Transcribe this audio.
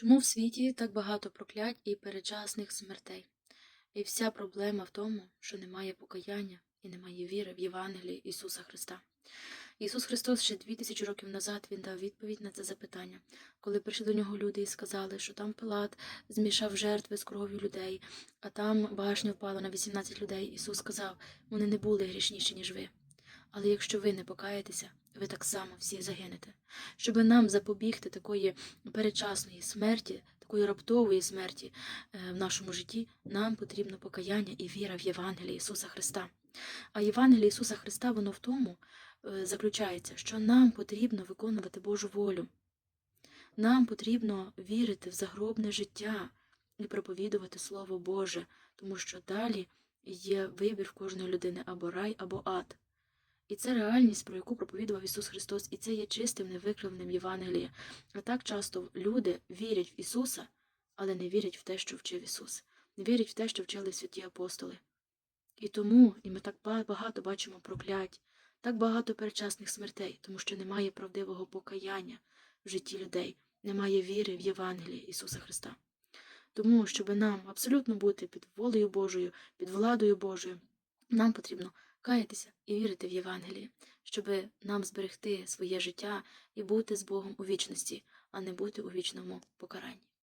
Чому в світі так багато проклять і передчасних смертей? І вся проблема в тому, що немає покаяння і немає віри в Євангелії Ісуса Христа. Ісус Христос ще дві тисячі років назад Він дав відповідь на це запитання, коли прийшли до нього люди і сказали, що там Пилат змішав жертви з кров'ю людей, а там башня впала на 18 людей. Ісус сказав, вони не були грішніші, ніж ви. Але якщо ви не покаєтеся, ви так само всі загинете. Щоб нам запобігти такої передчасної смерті, такої раптової смерті е, в нашому житті, нам потрібно покаяння і віра в Євангеліє Ісуса Христа. А Євангеліє Ісуса Христа воно в тому е, заключається, що нам потрібно виконувати Божу волю. Нам потрібно вірити в загробне життя і проповідувати Слово Боже, тому що далі є вибір в кожної людини або рай, або ад. І це реальність, про яку проповідував Ісус Христос, і це є чистим, невикривним Євангеліє. А так часто люди вірять в Ісуса, але не вірять в те, що вчив Ісус, не вірять в те, що вчили святі апостоли. І тому і ми так багато бачимо проклять, так багато передчасних смертей, тому що немає правдивого покаяння в житті людей, немає віри в Євангеліє Ісуса Христа. Тому, щоб нам абсолютно бути під волею Божою, під владою Божою, нам потрібно каятися і вірити в Євангеліє, щоб нам зберегти своє життя і бути з Богом у вічності, а не бути у вічному покаранні.